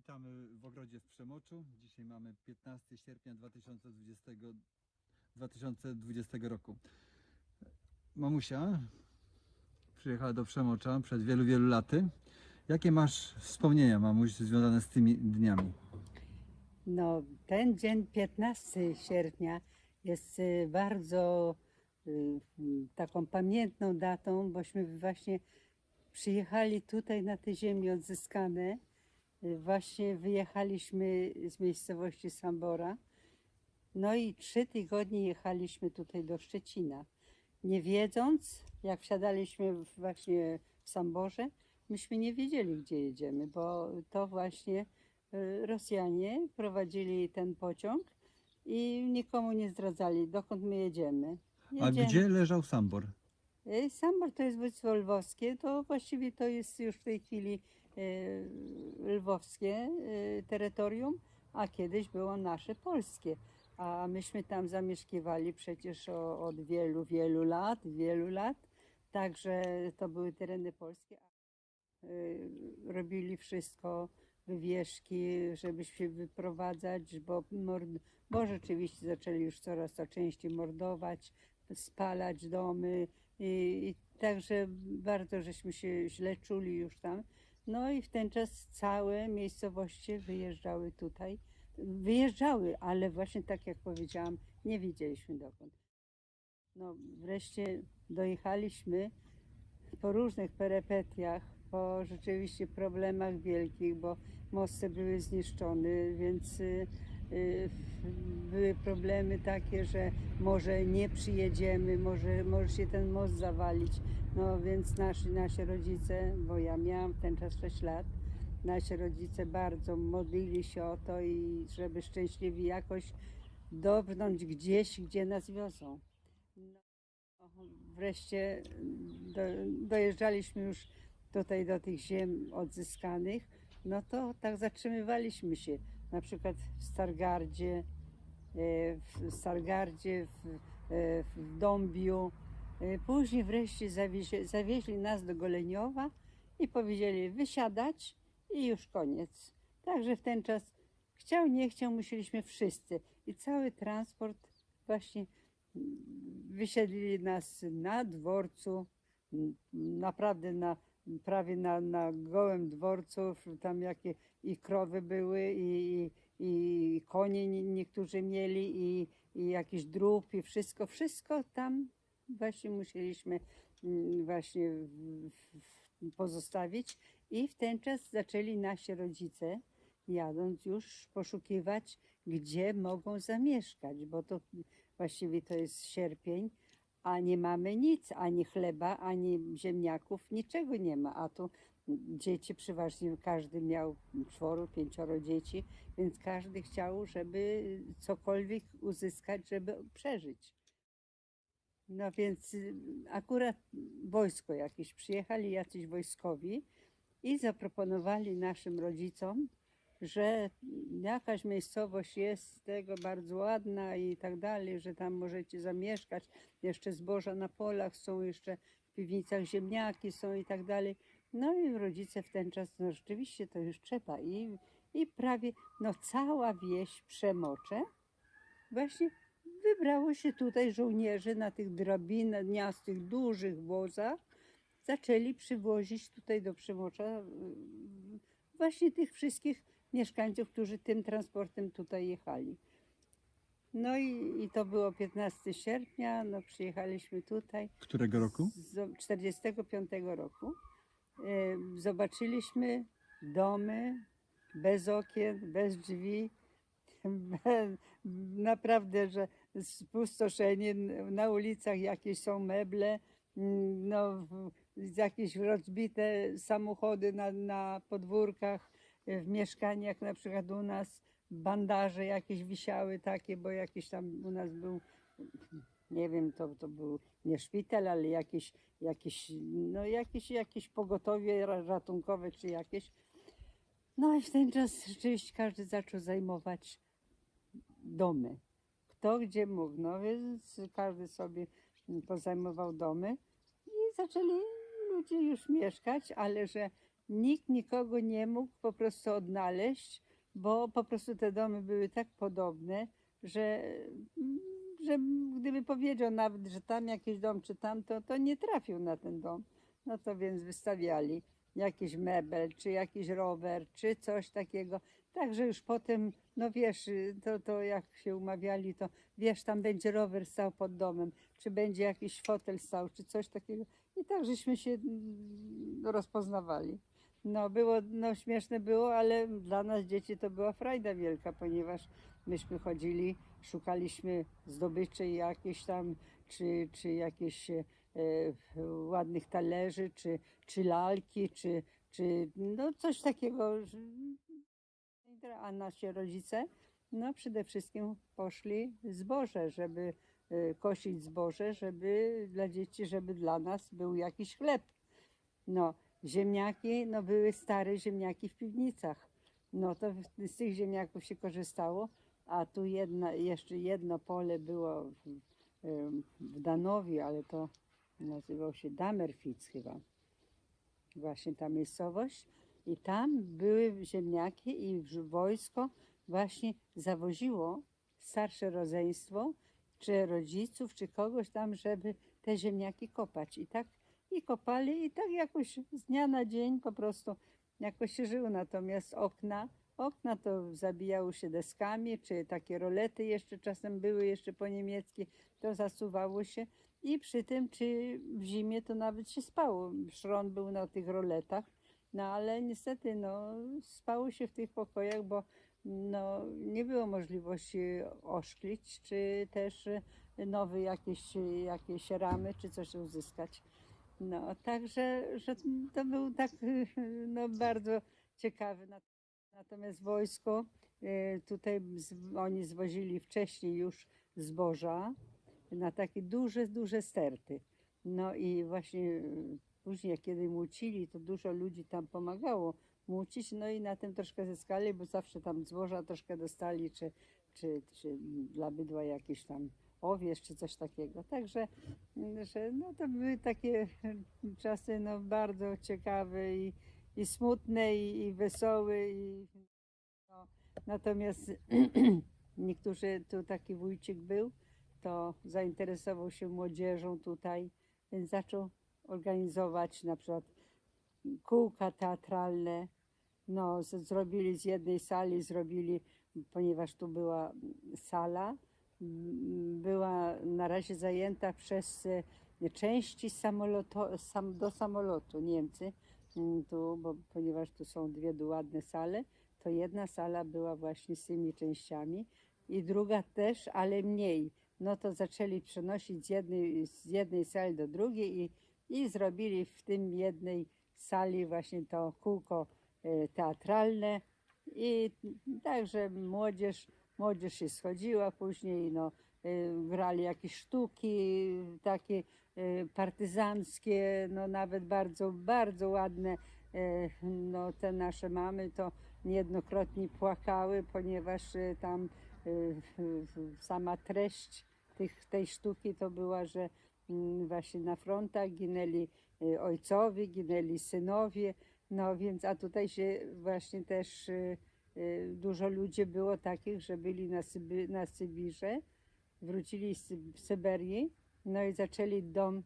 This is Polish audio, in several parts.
Witamy w ogrodzie w Przemoczu. Dzisiaj mamy 15 sierpnia 2020, 2020 roku. Mamusia przyjechała do Przemocza przed wielu, wielu laty. Jakie masz wspomnienia, mamuś, związane z tymi dniami? No, ten dzień 15 sierpnia jest y, bardzo y, taką pamiętną datą, bośmy właśnie przyjechali tutaj na te ziemie odzyskane. Y, Właśnie wyjechaliśmy z miejscowości Sambora. No i trzy tygodnie jechaliśmy tutaj do Szczecina. Nie wiedząc, jak wsiadaliśmy właśnie w Samborze, myśmy nie wiedzieli, gdzie jedziemy, bo to właśnie y, Rosjanie prowadzili ten pociąg i nikomu nie zdradzali, dokąd my jedziemy. A Jedziemy. gdzie leżał Sambor? Y, Sambor to jest województwo lwowskie, to właściwie to jest już w tej chwili lwowskie y, terytorium, a kiedyś było nasze polskie. A myśmy tam zamieszkiwali przecież od wielu, wielu lat, wielu lat. Także to były tereny polskie. Y, Robili wszystko, wywieszki, żeby się wyprowadzać, bo, mord, bo rzeczywiście zaczęli już coraz to częściej mordować, spalać domy i, i także bardzo żeśmy się źle czuli już tam. No i w ten czas całe miejscowości wyjeżdżały tutaj. Wyjeżdżały, ale właśnie tak jak powiedziałam, nie wiedzieliśmy dokąd. No wreszcie dojechaliśmy po różnych perepetiach, po rzeczywiście problemach wielkich, bo mosty były zniszczone, więc y, były problemy takie, że może nie przyjedziemy, może, może się ten most zawalić. No więc nasi, nasi rodzice, bo ja miałam w ten czas 6 lat, nasi rodzice bardzo modlili się o to i żeby szczęśliwi jakoś dobrnąć gdzieś, gdzie nas wiozą. No, wreszcie do, dojeżdżaliśmy już tutaj do tych ziem odzyskanych, no to tak zatrzymywaliśmy się. Na przykład w Stargardzie, e, w Stargardzie, w, e, w Dąbiu. E, Później wreszcie zawiezie, zawieźli nas do Goleniowa i powiedzieli wysiadać i już koniec. Także w ten czas chciał, nie chciał, musieliśmy wszyscy. I cały transport właśnie wysiedlili nas na dworcu, naprawdę na, prawie na, na gołym dworcu, tam jakie i krowy były i, i, i konie nie- niektórzy mieli i, i jakiś drób i wszystko, wszystko tam właśnie musieliśmy mm, właśnie pozostawić. I w ten czas zaczęli nasi rodzice jadąc już poszukiwać, gdzie mogą zamieszkać, bo to właściwie to jest sierpień, a nie mamy nic, ani chleba, ani ziemniaków, niczego nie ma. A tu dzieci przeważnie każdy miał czworo, pięcioro dzieci, więc każdy chciał, żeby cokolwiek uzyskać, żeby przeżyć. No więc y, akurat wojsko jakieś, przyjechali jacyś wojskowi i zaproponowali naszym rodzicom, że jakaś miejscowość jest tego bardzo ładna i tak dalej, że tam możecie zamieszkać. Jeszcze zboża na polach są, jeszcze w piwnicach ziemniaki są i tak dalej. No i rodzice w ten czas, no rzeczywiście to już trzeba. I, i prawie, no cała wieś Przemocze właśnie wybrało się tutaj żołnierze na tych drabiniastych, dużych wozach. Zaczęli przywozić tutaj do Przemocza y, właśnie tych wszystkich mieszkańców, którzy tym transportem tutaj jechali. No i, i to było 15 sierpnia, no przyjechaliśmy tutaj Którego roku? z 45 roku. E, Zobaczyliśmy domy bez okien, bez drzwi. Naprawdę, że spustoszenie. Na ulicach jakieś są meble, mm, no, jakieś rozbite samochody na, na podwórkach, w mieszkaniach, na przykład u nas bandaże jakieś wisiały takie, bo jakiś tam u nas był nie wiem, to, to był nie szpital, ale jakieś, jakieś, no jakieś, jakieś pogotowie ra- ratunkowe czy jakieś. No i w ten czas rzeczywiście każdy zaczął zajmować domy. Kto gdzie mógł, no więc każdy sobie pozajmował domy i zaczęli ludzie już mieszkać, ale że nikt nikogo nie mógł po prostu odnaleźć, bo po prostu te domy były tak podobne, że, że gdyby powiedział nawet, że tam jakiś dom czy tam, to, nie trafił na ten dom. No to więc wystawiali jakiś mebel, czy jakiś rower, czy coś takiego. Także już potem, no wiesz, to, to jak się umawiali, to wiesz, tam będzie rower stał pod domem, czy będzie jakiś fotel stał, czy coś takiego. I tak żeśmy się mm, rozpoznawali. No było, no śmieszne było, ale dla nas dzieci to była frajda wielka, ponieważ myśmy chodzili, szukaliśmy zdobyczy jakieś tam, czy, czy jakieś e, ładnych talerzy, czy, czy lalki, czy, czy no coś takiego. A nasi rodzice, no przede wszystkim poszli zboże, żeby e, kosić zboże, żeby dla dzieci, żeby dla nas był jakiś chleb. No, ziemniaki, no były stare ziemniaki w piwnicach. No to z tych ziemniaków się korzystało, a tu jedna, jeszcze jedno pole było w, w Danowi, ale to nazywał się Damerfic chyba. Właśnie ta miejscowość. I tam były ziemniaki i wojsko właśnie zawoziło starsze rodzeństwo, czy rodziców, czy kogoś tam, żeby te ziemniaki kopać. I tak i kopali i tak jakoś z dnia na dzień po prostu jakoś się żyło. Natomiast okna, okna to zabijały się deskami, czy takie rolety jeszcze czasem były jeszcze po niemieckie, to zasuwało się. I przy tym, czy w zimie to nawet się spało. Szron był na tych roletach, no ale niestety no, spało się w tych pokojach, bo no, nie było możliwości oszklić, czy też nowe jakieś, jakieś ramy, czy coś uzyskać. No, także że to był tak no, bardzo ciekawy. Nat- Natomiast wojsko, e, tutaj oni zwozili wcześniej już zboża na takie duże, duże sterty. No i właśnie e, później, kiedy mucili, to dużo ludzi tam pomagało mucić, no i na tym troszkę zyskali, bo zawsze tam zboża troszkę dostali, czy, czy, czy dla bydła jakiś tam owiec, czy coś takiego. Także że no to były takie czasy no, bardzo ciekawe i, i smutne i, i wesołe. I, no, natomiast niektórzy, tu taki wójcik był, to zainteresował się młodzieżą tutaj, więc zaczął organizować na przykład kółka teatralne. No, z, zrobili z jednej sali, zrobili, ponieważ tu była sala, była na razie zajęta przez e, części samoloto, sam, do samolotu Niemcy, mm, tu, bo, ponieważ tu są dwie ładne sale, to jedna sala była właśnie z tymi częściami i druga też, ale mniej. No to zaczęli przenosić z jednej, z jednej sali do drugiej i, i zrobili w tym jednej sali właśnie to kółko e, teatralne i także młodzież, młodzież się schodziła później, no, e, grali jakieś sztuki takie e, partyzanckie, no nawet bardzo, bardzo ładne, e, no te nasze mamy to niejednokrotnie płakały, ponieważ tam sama treść tych, tej sztuki to była, że mm, właśnie na frontach ginęli ojcowie, ginęli synowie, no więc, a tutaj się właśnie też dużo ludzi było takich, że byli na, Syby, na Sybirze, wrócili z Sy- Syberii, no i zaczęli dom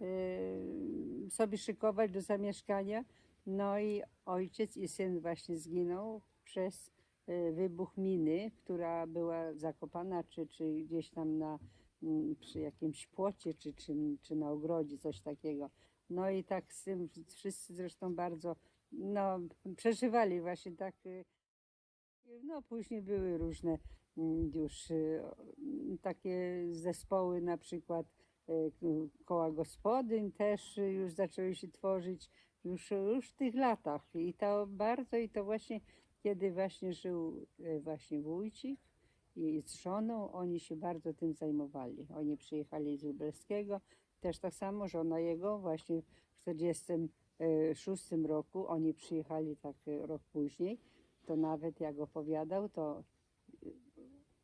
e, sobie szykować do zamieszkania. No i ojciec i syn właśnie zginął przez e, wybuch miny, która była zakopana, czy, czy gdzieś tam na, mm, przy jakimś płocie, czy, czy, czy na ogrodzie, coś takiego. No i tak z tym wszyscy zresztą bardzo no, przeżywali właśnie tak. y, No później były różne mm, już y, takie zespoły, na przykład y, koła gospodyń też już zaczęły się tworzyć już, już w tych latach. I to bardzo, i to właśnie kiedy właśnie żył właśnie wójcik i z żoną, oni się bardzo tym zajmowali. Oni przyjechali z Lubelskiego, też tak samo żona jego właśnie w 46 roku, oni przyjechali tak y, rok później, to nawet jak opowiadał, to y,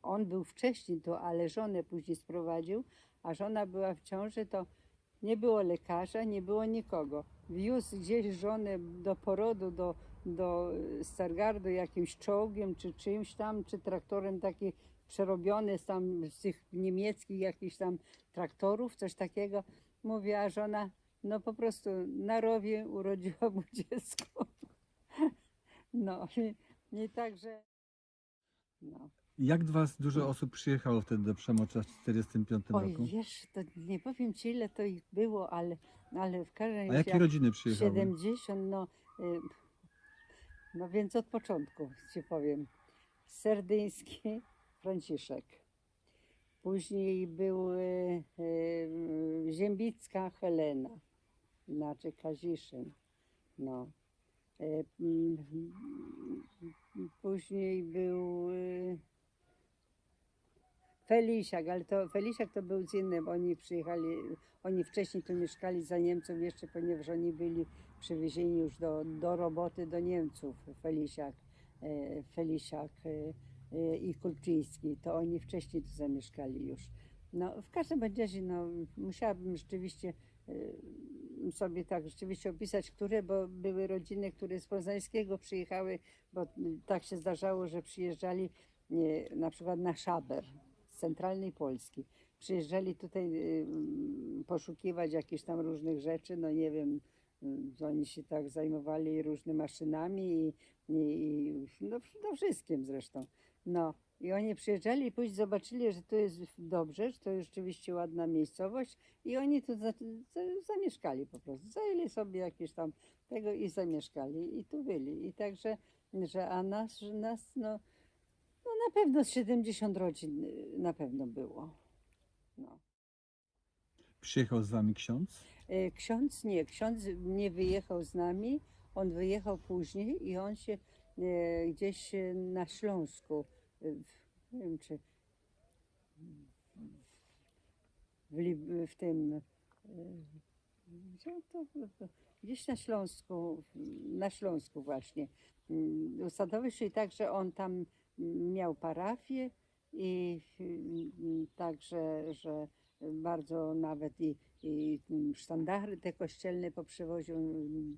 on był wcześniej tu, ale żonę później sprowadził, a żona była w ciąży, to Nie było lekarza, nie było nikogo. Wiózł gdzieś żonę do porodu, do, do Stargardu jakimś czołgiem, czy czymś tam, czy traktorem taki przerobiony z tam z tych niemieckich jakichś tam traktorów, coś takiego. Mówiła żona, no po prostu na rowie urodziła mu dziecko. No i, i także. No. Jak do Was dużo osób przyjechało wtedy do Przemocza w 1945 Oj, roku? wiesz, to nie powiem ci ile to ich było, ale, ale w każdym A razie jakie jak rodziny przyjechały? 70, no, y, no więc od początku ci powiem. Serdyński Franciszek. Później był y, y, Ziębicka Helena, inaczej Kaziszyn. No. Y, mm, Później był y, Felisiak, ale to Felisiak to był z innym. Oni przyjechali, oni wcześniej tu mieszkali za Niemców jeszcze, ponieważ oni byli przywiezieni już do, do roboty do Niemców. Felisiak, e, Felisiak e, e, i Kulczyński, to oni wcześniej tu zamieszkali już. No, w każdym razie, no, musiałabym rzeczywiście sobie tak rzeczywiście opisać, które, bo były rodziny, które z Poznańskiego przyjechały, bo mm, tak się zdarzało, że przyjeżdżali e, na przykład na Szaber z centralnej Polski. Przyjeżdżali tutaj y, mm, poszukiwać jakichś tam różnych rzeczy, no nie wiem, oni się tak zajmowali różnymi maszynami i, i, i no, no wszystkim zresztą. No i oni przyjeżdżali i później zobaczyli, że to jest dobrze, że to jest rzeczywiście ładna miejscowość i oni tu za, za, zamieszkali po prostu. Zajęli sobie jakieś tam tego i zamieszkali i tu byli. I także, że a nas, że nas no, no na pewno z 70 rodzin y, na pewno było. No. Przyjechał z Wami ksiądz? E, Ksiądz nie, ksiądz nie wyjechał z nami, on wyjechał później i on się e, gdzieś e, na Śląsku, nie wiem czy w, w tym, e, gdzie to, gdzieś na Śląsku, na Śląsku właśnie, mm, usadowił się i także on tam miał parafię i mm, także, że bardzo nawet i, i sztandary te kościelne poprzywoził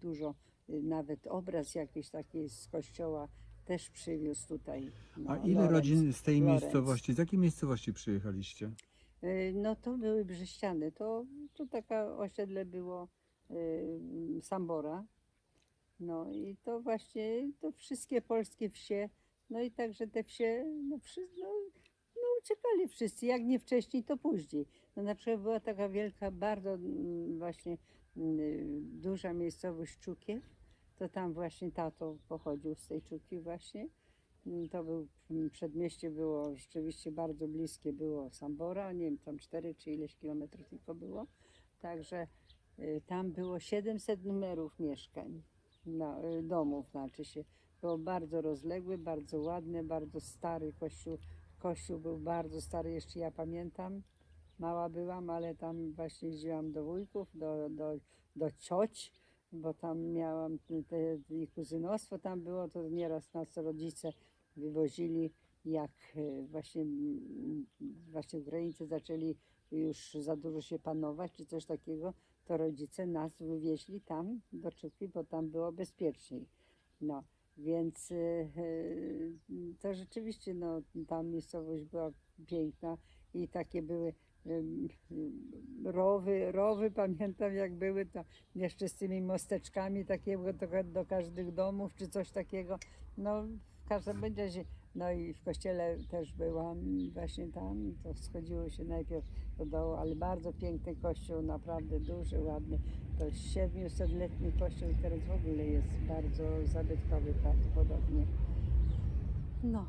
dużo, y, nawet obraz jakiś taki z kościoła też przywiózł tutaj. no, A ile Lorenz. rodzin z tej Lorenz. miejscowości, z jakiej miejscowości przyjechaliście? Y, No to były Brześciany, to, to taka osiedle było y, Sambora. No i to właśnie, to wszystkie polskie wsie, no i także te wsie, no, wszy, no, no uciekali wszyscy, jak nie wcześniej, to później. No na przykład była taka wielka, bardzo mm, właśnie mm, duża miejscowość Czukiew, to tam właśnie tato pochodził z tej Czuki właśnie. Mm, To był mm, przedmieście było rzeczywiście bardzo bliskie było Sambora, nie wiem, tam 4 czy ileś kilometrów tylko było. Także y, tam było 700 numerów mieszkań, y, domów znaczy się. Było bardzo rozległy, bardzo ładny, bardzo stary kościół. Kościół był bardzo stary, jeszcze ja pamiętam. Mała byłam, ale tam właśnie jeździłam do wujków, do, do, do cioć, bo tam miałam te, i kuzynostwo tam było, to nieraz nas rodzice wywozili, jak e, właśnie, właśnie Ukraińcy zaczęli już za dużo się panować, czy coś takiego, to rodzice nas wywieźli tam do Czupki, bo tam było bezpieczniej. No, więc e, e, to rzeczywiście, no, ta miejscowość była piękna i takie były rowy, rowy, pamiętam jak były to jeszcze z tymi mosteczkami takie było do, do każdych domów czy coś takiego. No w każdym razie, no i w kościele też byłam właśnie tam, to schodziło się najpierw do dołu, ale bardzo piękny kościół, naprawdę duży, ładny. To 700-letni kościół teraz w ogóle jest bardzo zabytkowy prawdopodobnie. No,